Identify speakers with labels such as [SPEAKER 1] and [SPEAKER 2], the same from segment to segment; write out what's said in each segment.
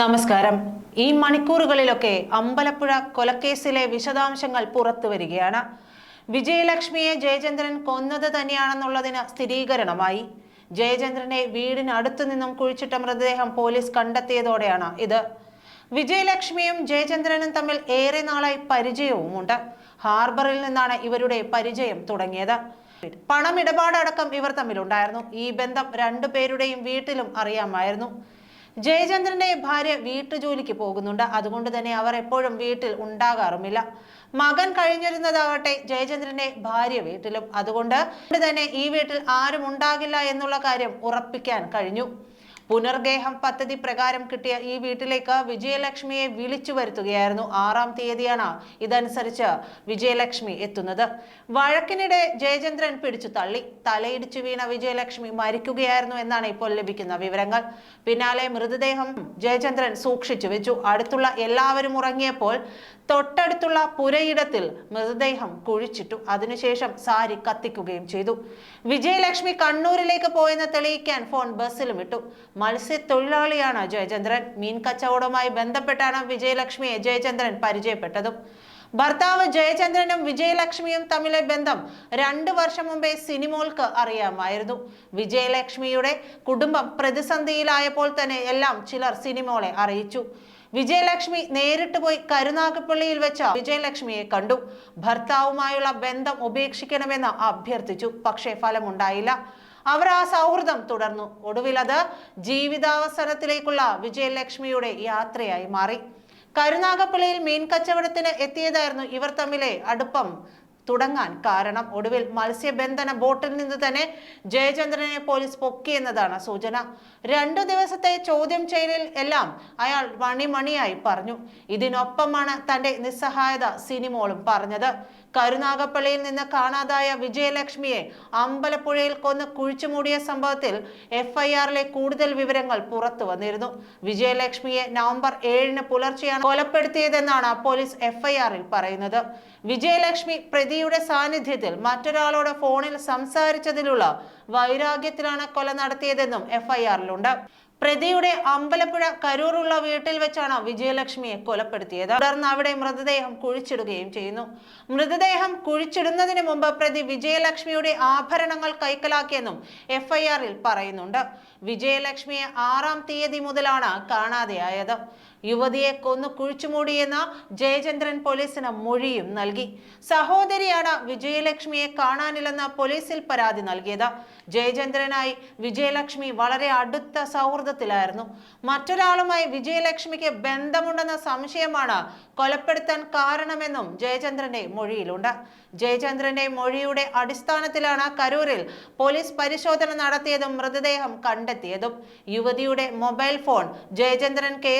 [SPEAKER 1] നമസ്കാരം. ഈ മണിക്കൂറുകളിലൊക്കെ അമ്പലപ്പുഴ കൊലക്കേസിലെ വിശദാംശങ്ങൾ പുറത്തു വരികയാണ്. വിജയലക്ഷ്മിയെ ജയചന്ദ്രൻ കൊന്നത് തന്നെയാണെന്നുള്ളതിന് സ്ഥിരീകരണമായി. ജയചന്ദ്രനെ വീടിനടുത്തു നിന്നും കുഴിച്ചിട്ട മൃതദേഹം പോലീസ് കണ്ടെത്തിയതോടെയാണ് ഇത്. വിജയലക്ഷ്മിയും ജയചന്ദ്രനും തമ്മിൽ ഏറെ നാളായി പരിചയവുമുണ്ട്. ഹാർബറിൽ നിന്നാണ് ഇവരുടെ പരിചയം തുടങ്ങിയത്. പണമിടപാടടക്കം ഇവർ തമ്മിലുണ്ടായിരുന്നു. ഈ ബന്ധം രണ്ടു പേരുടെയും വീട്ടിലും അറിയാമായിരുന്നു. ജയചന്ദ്രന്റെ ഭാര്യ വീട്ടുജോലിക്ക് പോകുന്നുണ്ട്. അതുകൊണ്ട് തന്നെ അവർ എപ്പോഴും വീട്ടിൽ ഉണ്ടാകാറുമില്ല. മകൻ കഴിഞ്ഞിരുന്നതാകട്ടെ ജയചന്ദ്രന്റെ ഭാര്യ വീട്ടിലും. അതുകൊണ്ട് തന്നെ ഈ വീട്ടിൽ ആരും ഉണ്ടാകില്ല എന്നുള്ള കാര്യം ഉറപ്പിക്കാൻ കഴിഞ്ഞു. പുനർഗേഹം പദ്ധതി പ്രകാരം കിട്ടിയ ഈ വീട്ടിലേക്ക് വിജയലക്ഷ്മിയെ വിളിച്ചു വരുത്തുകയായിരുന്നു ആറാം തീയതിയാണ് ഇതനുസരിച്ച് വിജയലക്ഷ്മി എത്തുന്നത്. വഴക്കിനിടെ ജയചന്ദ്രൻ പിടിച്ചു തള്ളി. തലയിടിച്ചു വീണ വിജയലക്ഷ്മി മരിക്കുകയായിരുന്നു എന്നാണ് ഇപ്പോൾ ലഭിക്കുന്ന വിവരങ്ങൾ. പിന്നാലെ മൃതദേഹം ജയചന്ദ്രൻ സൂക്ഷിച്ചു വെച്ചു. അടുത്തുള്ള എല്ലാവരും ഉറങ്ങിയപ്പോൾ തൊട്ടടുത്തുള്ള പുരയിടത്തിൽ മൃതദേഹം കുഴിച്ചിട്ടു. അതിനുശേഷം സാരി കത്തിക്കുകയും ചെയ്തു. വിജയലക്ഷ്മി കണ്ണൂരിലേക്ക് പോയെന്ന് തെളിയിക്കാൻ ഫോൺ ബസ്സിലും ഇട്ടു. മത്സ്യത്തൊഴിലാളിയാണ് ജയചന്ദ്രൻ. മീൻ കച്ചവടവുമായി ബന്ധപ്പെട്ടാണ് വിജയലക്ഷ്മിയെ ജയചന്ദ്രൻ പരിചയപ്പെട്ടതും. ഭർത്താവ് ജയചന്ദ്രനും വിജയലക്ഷ്മിയും തമ്മിലെ ബന്ധം രണ്ടു വർഷം മുമ്പേ സിനിമോൾക്ക് അറിയാമായിരുന്നു. വിജയലക്ഷ്മിയുടെ കുടുംബം പ്രതിസന്ധിയിലായപ്പോൾ തന്നെ എല്ലാം ചിലർ സിനിമോളെ അറിയിച്ചു. വിജയലക്ഷ്മി നേരിട്ട് പോയി കരുനാഗപ്പള്ളിയിൽ വെച്ച വിജയലക്ഷ്മിയെ കണ്ടു. ഭർത്താവുമായുള്ള ബന്ധം ഉപേക്ഷിക്കണമെന്ന് അഭ്യർത്ഥിച്ചു. പക്ഷേ ഫലമുണ്ടായില്ല. അവർ ആ സൗഹൃദം തുടർന്നു. ഒടുവിൽ അത് ജീവിതാവസരത്തിലേക്കുള്ള വിജയലക്ഷ്മിയുടെ യാത്രയായി മാറി. കരുനാഗപ്പള്ളിയിൽ മീൻ കച്ചവടത്തിന് എത്തിയതായിരുന്നു ഇവർ തമ്മിലെ അടുപ്പം തുടങ്ങാൻ കാരണം. ഒടുവിൽ മത്സ്യബന്ധന ബോട്ടിൽ നിന്ന് തന്നെ ജയചന്ദ്രനെ പോലീസ് പൊക്കിയെന്നതാണ് സൂചന. രണ്ടു ദിവസത്തെ ചോദ്യം ചെയ്യലിൽ എല്ലാം അയാൾ മണിമണിയായി പറഞ്ഞു. ഇതിനൊപ്പമാണ് തന്റെ നിസ്സഹായത സിനിമോളും പറഞ്ഞത്. കരുനാഗപ്പള്ളിയിൽ നിന്ന് കാണാതായ വിജയലക്ഷ്മിയെ അമ്പലപ്പുഴയിൽ കൊന്ന് കുഴിച്ചുമൂടിയ സംഭവത്തിൽ എഫ്ഐആറിലെ കൂടുതൽ വിവരങ്ങൾ പുറത്തു വന്നിരുന്നു. വിജയലക്ഷ്മിയെ നവംബർ ഏഴിന് പുലർച്ചെയാണ് കൊലപ്പെടുത്തിയതെന്നാണ് പോലീസ് എഫ്ഐആറിൽ പറയുന്നത്. വിജയലക്ഷ്മി പ്രതിയുടെ സാന്നിധ്യത്തിൽ മറ്റൊരാളോട് ഫോണിൽ സംസാരിച്ചതിലുള്ള വൈരാഗ്യത്തിലാണ് കൊല നടത്തിയതെന്നും എഫ്ഐആറിലുണ്ട്. പ്രതിയുടെ അമ്പലപ്പുഴ കരൂറുള്ള വീട്ടിൽ വെച്ചാണ് വിജയലക്ഷ്മിയെ കൊലപ്പെടുത്തിയത്. തുടർന്ന് അവിടെ മൃതദേഹം കുഴിച്ചിടുകയും ചെയ്യുന്നു. മൃതദേഹം കുഴിച്ചിടുന്നതിന് മുമ്പ് പ്രതി വിജയലക്ഷ്മിയുടെ ആഭരണങ്ങൾ കൈക്കലാക്കിയെന്നും എഫ്ഐആറിൽ പറയുന്നുണ്ട്. വിജയലക്ഷ്മിയെ ആറാം തീയതി മുതലാണ് കാണാതെയായത്. യുവതിയെ കൊന്നു കുഴിച്ചുമൂടിയെന്ന ജയചന്ദ്രൻ പോലീസിന് മൊഴിയും നൽകി. സഹോദരിയാണ് വിജയലക്ഷ്മിയെ കാണാനില്ലെന്ന് പോലീസിൽ പരാതി നൽകിയത്. ജയചന്ദ്രനായി വിജയലക്ഷ്മി വളരെ അടുത്ത സൗഹൃദത്തിലായിരുന്നു മറ്റൊരാളുമായി വിജയലക്ഷ്മിക്ക് ബന്ധമുണ്ടെന്ന സംശയമാണ് കൊലപ്പെടുത്താൻ കാരണമെന്നും ജയചന്ദ്രന്റെ മൊഴിയിലുണ്ട്. ജയചന്ദ്രന്റെ മൊഴിയുടെ അടിസ്ഥാനത്തിലാണ് കരൂരിൽ പോലീസ് പരിശോധന നടത്തിയതും മൃതദേഹം കണ്ടെത്തിയതും. യുവതിയുടെ മൊബൈൽ ഫോൺ ജയചന്ദ്രൻ കെ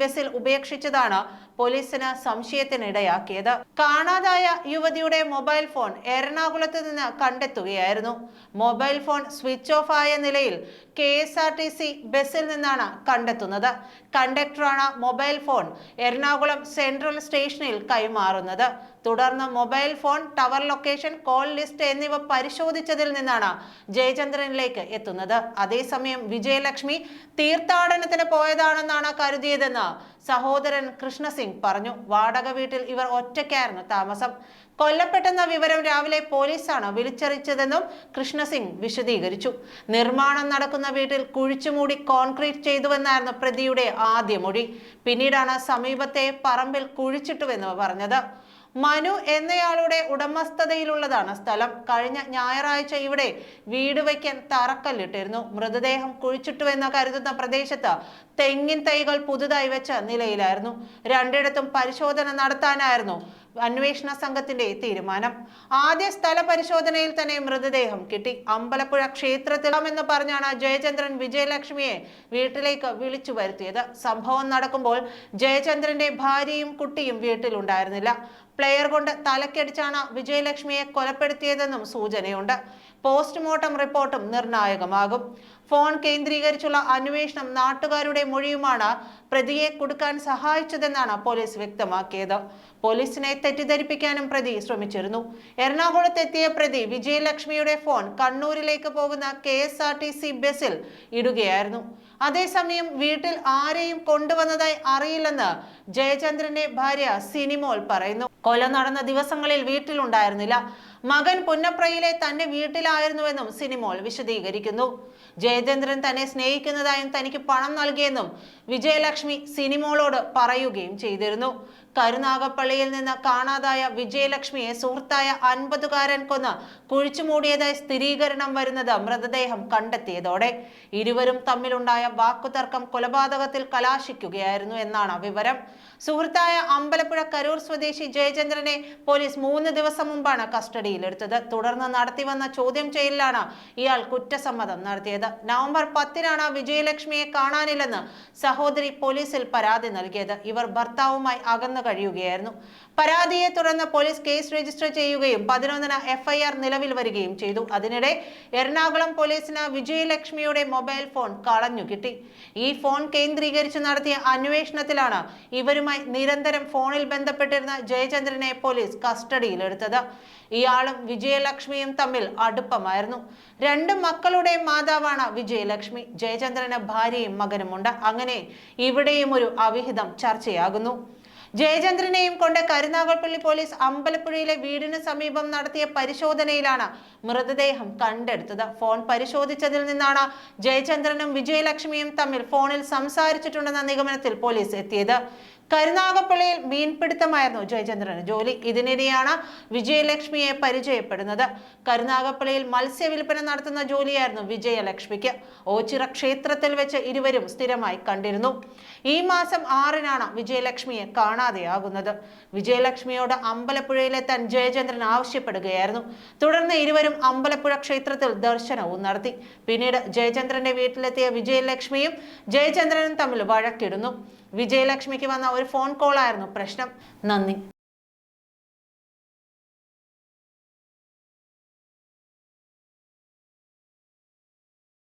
[SPEAKER 1] ബസ്സിൽ ഉപേക്ഷിച്ചതാണ്. പോലീസിന് സംശയത്തിനിടയാക്കിയത്. കാണാതായ യുവതിയുടെ മൊബൈൽ ഫോൺ എറണാകുളത്ത് നിന്ന് കണ്ടെത്തുകയായിരുന്നു. മൊബൈൽ ഫോൺ സ്വിച്ച് ഓഫ് ആയ നിലയിൽ K S R T C ബസ്സിൽ നിന്നാണ് കണ്ടെത്തുന്നത്. കണ്ടക്ടറാണ് മൊബൈൽ ഫോൺ എറണാകുളം സെൻട്രൽ സ്റ്റേഷനിൽ കൈമാറുന്നത്. തുടർന്ന് mobile phone tower location call list എന്നിവ പരിശോധിച്ചതിൽ നിന്നാണ് ജയചന്ദ്രനിലേക്ക് എത്തുന്നത്. അതേസമയം വിജയലക്ഷ്മി തീർത്ഥാടനത്തിന് പോയതാണെന്നാണ് കരുതിയതെന്ന് സഹോദരൻ കൃഷ്ണസിംഗ് പറഞ്ഞു. വാടക വീട്ടിൽ ഇവർ ഒറ്റയ്ക്കായിരുന്നു താമസം. കൊല്ലപ്പെട്ടെന്ന വിവരം രാവിലെ പോലീസാണ് വിളിച്ചറിയിച്ചതെന്നും കൃഷ്ണസിംഗ് വിശദീകരിച്ചു. നിർമ്മാണം നടക്കുന്ന വീട്ടിൽ കുഴിച്ചുമൂടി കോൺക്രീറ്റ് ചെയ്തുവെന്നായിരുന്നു പ്രതിയുടെ ആദ്യ മൊഴി. പിന്നീടാണ് സമീപത്തെ പറമ്പിൽ കുഴിച്ചിട്ടുവെന്ന് പറഞ്ഞത്. മനു എന്നയാളുടെ ഉടമസ്ഥതയിലുള്ളതാണ് സ്ഥലം. കഴിഞ്ഞ ഞായറാഴ്ച ഇവിടെ വീട് വയ്ക്കാൻ തറക്കല്ലിട്ടിരുന്നു. മൃതദേഹം കുഴിച്ചിട്ടുവെന്ന് കരുതുന്ന പ്രദേശത്ത് തെങ്ങിൻ തൈകൾ പുതുതായി വെച്ച നിലയിലായിരുന്നു. രണ്ടിടത്തും പരിശോധന നടത്താനായിരുന്നു. അന്വേഷണ സംഘത്തിന്റെ തീരുമാനം. ആദ്യ സ്ഥല പരിശോധനയിൽ തന്നെ മൃതദേഹം കിട്ടി. അമ്പലപ്പുഴ ക്ഷേത്രത്തിലാമെന്ന് പറഞ്ഞാണ് ജയചന്ദ്രൻ വിജയലക്ഷ്മിയെ വീട്ടിലേക്ക് വിളിച്ചു വരുത്തിയത്. സംഭവം നടക്കുമ്പോൾ ജയചന്ദ്രന്റെ ഭാര്യയും കുട്ടിയും വീട്ടിലുണ്ടായിരുന്നില്ല. പ്ലെയർ കൊണ്ട് തലക്കടിച്ചാണ് വിജയലക്ഷ്മിയെ കൊലപ്പെടുത്തിയതെന്നും സൂചനയുണ്ട്. പോസ്റ്റ്മോർട്ടം റിപ്പോർട്ടും നിർണായകമാകും. ഫോൺ കേന്ദ്രീകരിച്ചുള്ള അന്വേഷണം നാട്ടുകാരുടെ മൊഴിയുമാണ് പ്രതിയെ കൊടുക്കാൻ സഹായിച്ചതെന്നാണ് പോലീസ് വ്യക്തമാക്കിയത്. പോലീസിനെ തെറ്റിദ്ധരിപ്പിക്കാനും പ്രതി ശ്രമിച്ചിരുന്നു. എറണാകുളത്തെത്തിയ പ്രതി വിജയലക്ഷ്മിയുടെ ഫോൺ കണ്ണൂരിലേക്ക് പോകുന്ന കെ ബസ്സിൽ ഇടുകയായിരുന്നു. അതേസമയം വീട്ടിൽ ആരെയും കൊണ്ടുവന്നതായി അറിയില്ലെന്ന് ജയചന്ദ്രന്റെ ഭാര്യ സിനിമോൾ പറയുന്നു. കൊല നടന്ന ദിവസങ്ങളിൽ വീട്ടിലുണ്ടായിരുന്നില്ല. മകൻ പുന്നപ്രയിലെ തന്റെ വീട്ടിലായിരുന്നുവെന്നും സിനിമോൾ വിശദീകരിക്കുന്നു. ജയചന്ദ്രൻ തന്നെ സ്നേഹിക്കുന്നതായും തനിക്ക് പണം നൽകിയെന്നും വിജയലക്ഷ്മി സിനിമോളോട് പറയുകയും ചെയ്തിരുന്നു. കരുനാഗപ്പള്ളിയിൽ നിന്ന് കാണാതായ വിജയലക്ഷ്മിയെ സുഹൃത്തായ അൻപതുകാരൻ കൊന്ന് കുഴിച്ചുമൂടിയതായി സ്ഥിരീകരണം വരുന്നത് മൃതദേഹം കണ്ടെത്തിയതോടെ ഇരുവരും തമ്മിലുണ്ടായ വാക്കുതർക്കം കൊലപാതകത്തിൽ കലാശിക്കുകയായിരുന്നു എന്നാണ് വിവരം. സുഹൃത്തായ അമ്പലപ്പുഴ കരൂർ സ്വദേശി ജയചന്ദ്രനെ പോലീസ് മൂന്ന് ദിവസം മുമ്പാണ് കസ്റ്റഡിയിലെടുത്തത്. തുടർന്ന് നടത്തിവന്ന ചോദ്യം ചെയ്യലിലാണ് ഇയാൾ കുറ്റസമ്മതം നടത്തിയത്. നവംബർ പത്തിനാണ് വിജയലക്ഷ്മിയെ കാണാനില്ലെന്ന് സഹോദരി പോലീസിൽ പരാതി നൽകിയത്. ഇവർ ഭർത്താവുമായി അകന്നു കഴിയുകയായിരുന്നു. പരാതിയെ തുടർന്ന് പോലീസ് കേസ് രജിസ്റ്റർ ചെയ്യുകയും പതിനൊന്നിന് എഫ്ഐആർ നിലവിൽ വരികയും ചെയ്തു. അതിനിടെ എറണാകുളം പോലീസിന് വിജയലക്ഷ്മിയുടെ മൊബൈൽ ഫോൺ കളഞ്ഞു കിട്ടി. ഈ ഫോൺ കേന്ദ്രീകരിച്ച് നടത്തിയ അന്വേഷണത്തിലാണ് ഇവരുമായി നിരന്തരം ഫോണിൽ ബന്ധപ്പെട്ടിരുന്ന ജയചന്ദ്രനെ പോലീസ് കസ്റ്റഡിയിലെടുത്തത്. ഇയാളും വിജയലക്ഷ്മിയും തമ്മിൽ അടുപ്പമായിരുന്നു. രണ്ട് മക്കളുടെ മാതാവാണ് വിജയലക്ഷ്മി. ജയചന്ദ്രന് ഭാര്യയും മകനുമുണ്ട്. അങ്ങനെ ഇവിടെയും ഒരു അവിഹിതം ചർച്ചയാകുന്നു. ജയചന്ദ്രനെയും കൊണ്ട് കരുനാഗപ്പള്ളി പോലീസ് അമ്പലപ്പുഴയിലെ വീടിന് സമീപം നടത്തിയ പരിശോധനയിലാണ് മൃതദേഹം കണ്ടെടുത്തത്. ഫോൺ പരിശോധിച്ചതിൽ നിന്നാണ് ജയചന്ദ്രനും വിജയലക്ഷ്മിയും തമ്മിൽ ഫോണിൽ സംസാരിച്ചിട്ടുണ്ടെന്ന നിഗമനത്തിൽ പോലീസ് എത്തിയത്. കരുനാഗപ്പള്ളിയിൽ മീൻപിടുത്തമായിരുന്നു ജയചന്ദ്രന് ജോലി ഇതിനിടെയാണ് വിജയലക്ഷ്മിയെ പരിചയപ്പെടുന്നത്. കരുനാഗപ്പള്ളിയിൽ മത്സ്യവില്പന നടത്തുന്ന ജോലിയായിരുന്നു വിജയലക്ഷ്മിക്ക്. ഓച്ചിറ ക്ഷേത്രത്തിൽ വെച്ച് ഇരുവരും സ്ഥിരമായി കണ്ടിരുന്നു. ഈ മാസം ആറിനാണ് വിജയലക്ഷ്മിയെ കാണാതെയാകുന്നത്. വിജയലക്ഷ്മിയോട് അമ്പലപ്പുഴയിലെത്താൻ ജയചന്ദ്രൻ ആവശ്യപ്പെടുകയായിരുന്നു. തുടർന്ന് ഇരുവരും അമ്പലപ്പുഴ ക്ഷേത്രത്തിൽ ദർശനവും നടത്തി. പിന്നീട് ജയചന്ദ്രന്റെ വീട്ടിലെത്തിയ വിജയലക്ഷ്മിയും ജയചന്ദ്രനും തമ്മിൽ വഴക്കിടുന്നു. വിജയലക്ഷ്മിക്ക് വന്ന ഒരു ഫോൺ കോളായിരുന്നു പ്രശ്നം നന്ദി.